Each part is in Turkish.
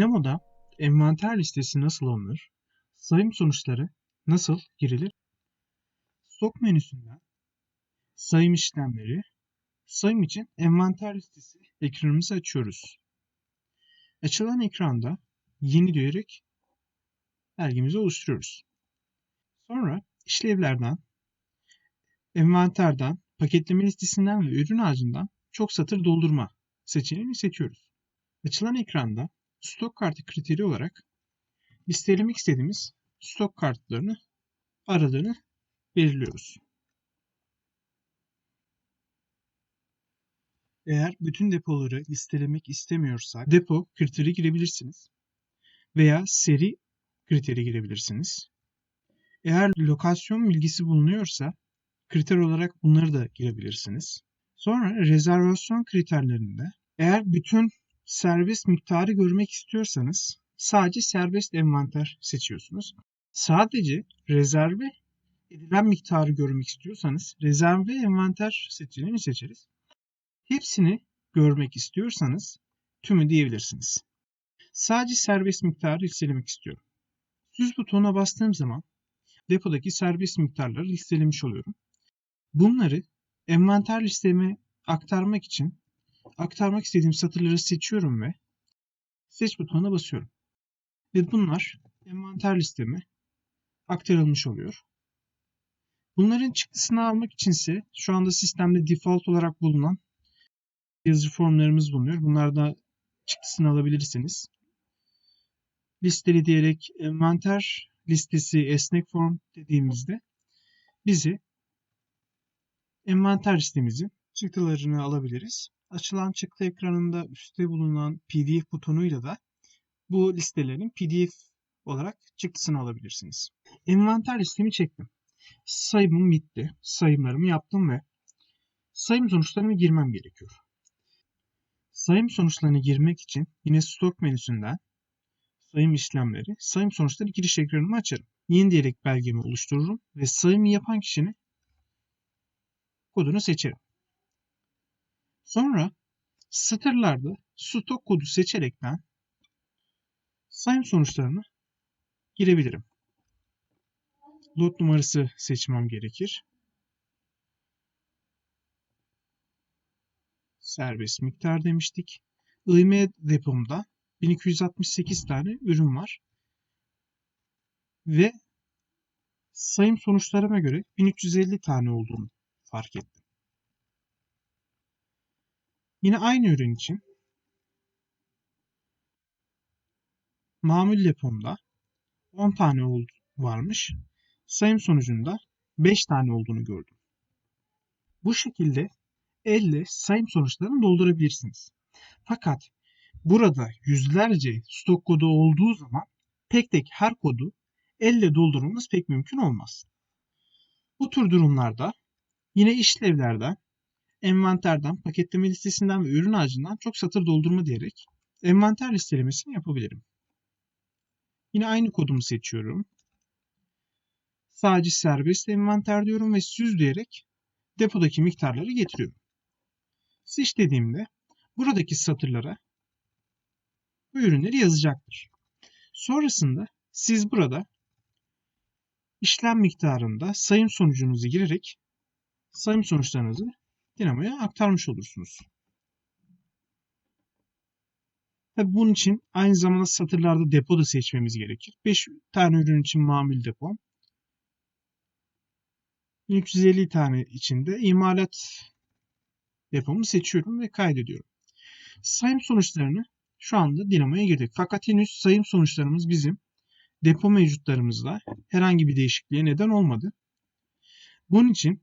Dinamo'da envanter listesi nasıl alınır? Sayım sonuçları nasıl girilir? Stok menüsünden sayım işlemleri, sayım için envanter listesi ekranımızı açıyoruz. Açılan ekranda yeni diyerek belgemizi oluşturuyoruz. Sonra işlevlerden, envanterden, paketleme listesinden ve ürün ağacından çok satır doldurma seçeneğini seçiyoruz. Açılan ekranda stok kartı kriteri olarak listelemek istediğimiz stok kartlarını aradığını belirliyoruz. Eğer bütün depoları listelemek istemiyorsak depo kriteri girebilirsiniz. Veya seri kriteri girebilirsiniz. Eğer lokasyon bilgisi bulunuyorsa kriter olarak bunları da girebilirsiniz. Sonra rezervasyon kriterlerinde eğer bütün serbest miktarı görmek istiyorsanız sadece serbest envanter seçiyorsunuz. Sadece rezerve edilen miktarı görmek istiyorsanız rezerve envanter seçeneğini seçeriz. Hepsini görmek istiyorsanız tümü diyebilirsiniz. Sadece serbest miktarı listelemek istiyorum. Düz butonuna bastığım zaman depodaki serbest miktarları listelemiş oluyorum. Bunları envanter listeme aktarmak için aktarmak istediğim satırları seçiyorum ve seç butonuna basıyorum. Ve bunlar envanter listeme aktarılmış oluyor. Bunların çıktısını almak içinse şu anda sistemde default olarak bulunan yazıcı formlarımız bulunuyor. Bunlardan çıktısını alabilirsiniz. Listeli diyerek envanter listesi esnek form dediğimizde bizi envanter listemizin çıktılarını alabiliriz. Açılan çıktı ekranında üstte bulunan PDF butonuyla da bu listelerin PDF olarak çıktısını alabilirsiniz. Envanter listemi çektim. Sayımım bitti. Sayımlarımı yaptım ve sayım sonuçlarımı girmem gerekiyor. Sayım sonuçlarını girmek için yine stok menüsünden sayım işlemleri, sayım sonuçları giriş ekranımı açarım. Yeni diyerek belgemi oluştururum ve sayımı yapan kişinin kodunu seçerim. Sonra satırlarda stok kodu seçerekten sayım sonuçlarını girebilirim. Lot numarası seçmem gerekir. Serbest miktar demiştik. IM depomda 1268 tane ürün var. Ve sayım sonuçlarıma göre 1350 tane olduğunu fark ettim. Yine aynı ürün için mamul depomda 10 tane varmış. Sayım sonucunda 5 tane olduğunu gördüm. Bu şekilde elle sayım sonuçlarını doldurabilirsiniz. Fakat burada yüzlerce stok kodu olduğu zaman tek tek her kodu elle doldurmamız pek mümkün olmaz. Bu tür durumlarda yine işlevlerden, envanterden, paketleme listesinden ve ürün ağacından çok satır doldurma diyerek envanter listelemesini yapabilirim. Yine aynı kodumu seçiyorum. Sadece serbest envanter diyorum ve süz diyerek depodaki miktarları getiriyorum. Seç dediğimde buradaki satırlara bu ürünleri yazacaktır. Sonrasında siz burada işlem miktarında sayım sonucunuzu girerek sayım sonuçlarınızı Dinamo'ya aktarmış olursunuz. Tabii bunun için aynı zamanda satırlarda depo da seçmemiz gerekir. 5 tane ürün için mamül depo. 1350 tane içinde imalat depomu seçiyorum ve kaydediyorum. Sayım sonuçlarını şu anda Dinamo'ya girdik. Fakat henüz sayım sonuçlarımız bizim depo mevcutlarımızda herhangi bir değişikliğe neden olmadı. Bunun için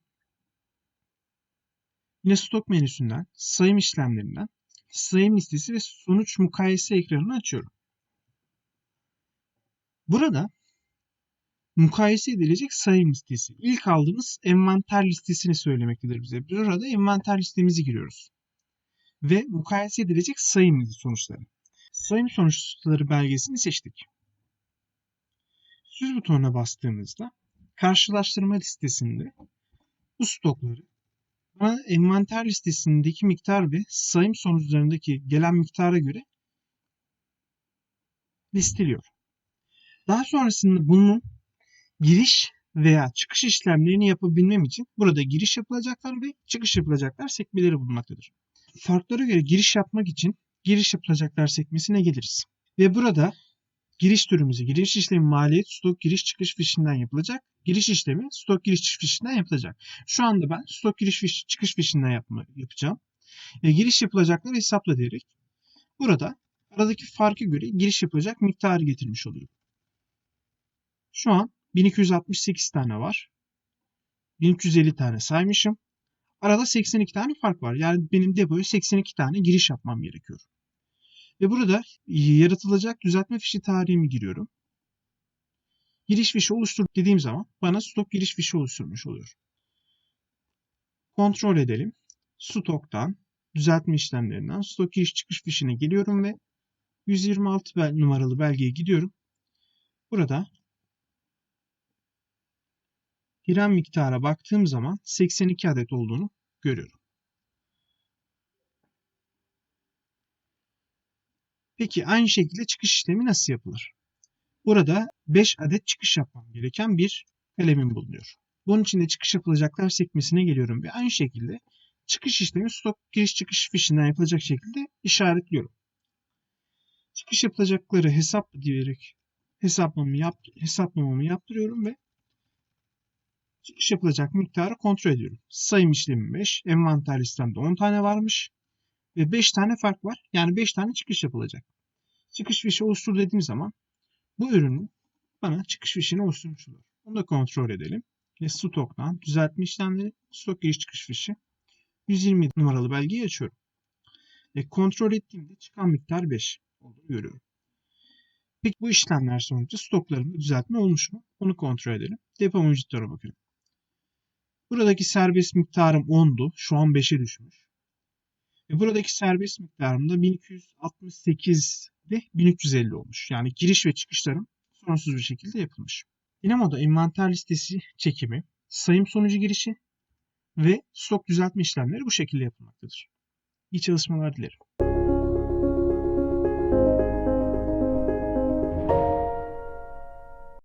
yine stok menüsünden sayım işlemlerinden sayım listesi ve sonuç mukayese ekranını açıyorum. Burada mukayese edilecek sayım listesi. İlk aldığımız envanter listesini söylemektedir bize. Burada envanter listemizi giriyoruz. Ve mukayese edilecek sayım sonuçları. Sayım sonuçları belgesini seçtik. Süz butonuna bastığımızda karşılaştırma listesinde bu stokları bana envanter listesindeki miktar ve sayım sonuçlarındaki gelen miktara göre listeliyor. Daha sonrasında bunun giriş veya çıkış işlemlerini yapabilmem için burada giriş yapılacaklar ve çıkış yapılacaklar sekmeleri bulunmaktadır. Farklara göre giriş yapmak için giriş yapılacaklar sekmesine geliriz. Ve burada giriş türümüzü, giriş işlemi maliyet stok giriş çıkış fişinden yapılacak. Giriş işlemi stok giriş çıkış fişinden yapılacak. Şu anda ben stok giriş fiş, çıkış fişinden yapma, yapacağım. E, giriş yapılacakları hesapla diyerek burada aradaki farkı göre giriş yapılacak miktarı getirmiş oluyorum. Şu an 1268 tane var. 1350 tane saymışım. Arada 82 tane fark var. Yani benim depoya 82 tane giriş yapmam gerekiyor. Ve burada yaratılacak düzeltme fişi tarihimi giriyorum. Giriş fişi oluştur dediğim zaman bana stok giriş fişi oluşturmuş oluyor. Kontrol edelim. Stoktan düzeltme işlemlerinden stok giriş çıkış fişine geliyorum ve 126 bel numaralı belgeye gidiyorum. Burada giren miktara baktığım zaman 82 adet olduğunu görüyorum. Peki aynı şekilde çıkış işlemi nasıl yapılır? Burada 5 adet çıkış yapmam gereken bir kalemim bulunuyor. Bunun için de çıkış yapılacaklar sekmesine geliyorum ve aynı şekilde çıkış işlemi stok giriş çıkış fişinden yapılacak şekilde işaretliyorum. Çıkış yapılacakları hesap diyerek hesaplamamı, yap, hesaplamamı yaptırıyorum ve çıkış yapılacak miktarı kontrol ediyorum. Sayım işlemi 5, envanter listemde 10 tane varmış ve 5 tane fark var. Yani 5 tane çıkış yapılacak. Çıkış fişi oluştur dediğim zaman bu ürünün bana çıkış fişini oluşturmuş olur. Onu da kontrol edelim. Ve stoktan düzeltme işlemleri stok giriş çıkış fişi 120 numaralı belgeyi açıyorum. Ve kontrol ettiğimde çıkan miktar 5 olduğunu görüyorum. Peki bu işlemler sonucu stoklarımda düzeltme olmuş mu? Onu kontrol edelim. Depo mevcutlara bakıyorum. Buradaki serbest miktarım 10'du. Şu an 5'e düşmüş. Ve buradaki serbest miktarım da 1268 ve 1350 olmuş. Yani giriş ve çıkışlarım sorunsuz bir şekilde yapılmış. Dinamo'da envanter listesi çekimi, sayım sonucu girişi ve stok düzeltme işlemleri bu şekilde yapılmaktadır. İyi çalışmalar dilerim.